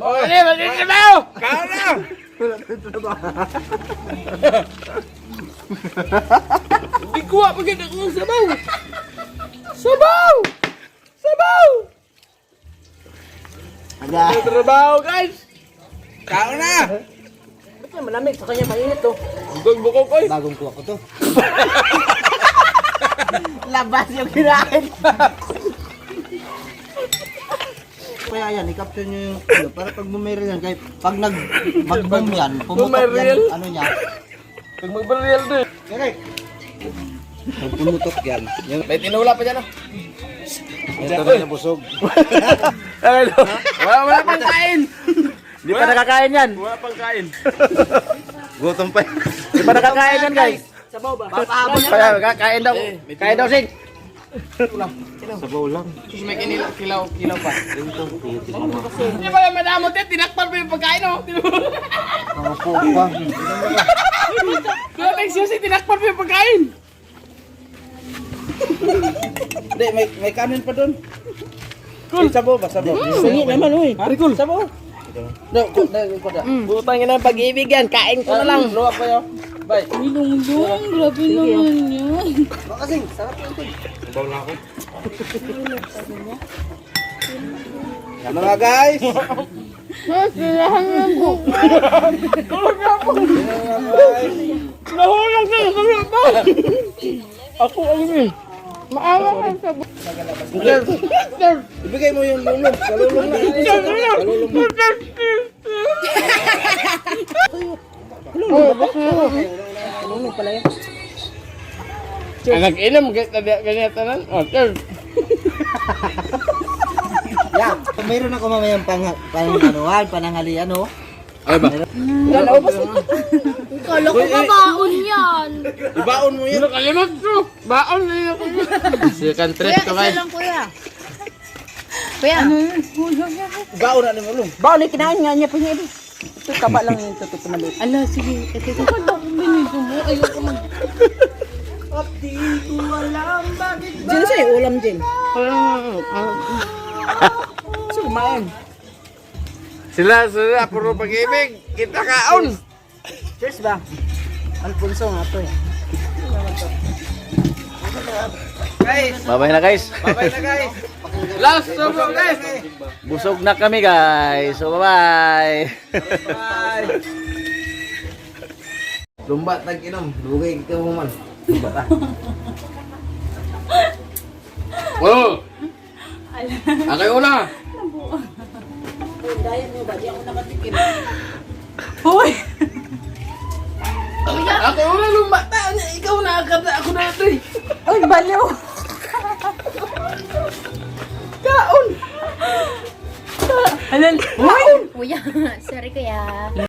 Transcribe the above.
Kaon na! Hindi kuha pag ako ng sabaw! Sabaw! Sabaw! May trabaho guys! Kaon na! Ba't yan malamig? Sa kanya mainit to. Bukog-bukog ko Bagong kuha ko to. Labas yung kinain. Kaya yan, i-capture nyo yung ano, para pag bumeril yan, kahit pag nag mag-boom yan, pumutok Bumeril? yan, ano niya. Pag magbaril din. Correct. Pag pumutok yan, yung May tinula pa dyan oh. ito rin yung busog. Ano? Wala, wala pang kain! Di pa nakakain yan. Wala pang kain. Gutom pa. Di pa nakakain yan guys. Sabaw ba? Papahabol Kaya kakain daw. Kain daw sing. Sabaw lang. Tapos may kinilaw, kilaw, kilaw pa. Ito, Hindi ba yung madamot eh? Tinakpan pa yung pagkain oh. Mga pupa. Kaya year tinakpan pa yung pagkain. Hindi, may, may kanin pa doon. Cool. Sabaw ba? Sabaw. Sungi naman uy. Harikul. Sabo. No, na, ko da. Butang ina pag-ibig yan. Kain ko na lang. Luwag pa yun. Bye. Ilong-dong, grabe naman yun. Makasing, sarap yun. Ting. Sabaw na ako. Yan mga guys. Sirahan ng buko. Nahulang na kami pa. Ako ang yun. Maawa ka sa buko. Ibigay mo yung lulong. Kalulong na. Kalulong mo. Ano pala yan? Ang nag-inom, ganyan tanan. Oh, sir. Yan. Mayroon ako mamayang pang, pang anuhan, pananghalian, oh. Ay ba? Dalawa ba Kala ko kabaon yan. Ibaon mo yun. Nakalimot ko. Baon na yun ako. Second trip Kuya, to isa guys. lang kuya. Kuya. Ano yun? Ibaon na ni Mulong. Bao ni kinain nga niya pa niya. eh. Ito kaba lang yung lit. Ala, sige. Ito, ito. Binito mo? Ayoko mag... Diyan siya yung ulam din. Gusto kumain. Sila, sila, puro pag-ibig. Kita kaon. Cheers ba? Alfonso nga to eh. Guys, Babay na guys. bye na guys. Last summer guys. Busog na kami guys. So bye-bye. Bye. Lumba tag-inom. Lugay ka mo man. Lumba ta. Oh. Akay una. Hoy! Ako una lumata. Ikaw na akata ako na ito eh. Ay, baliw! Kaon! Alal! Kuya, sorry kuya.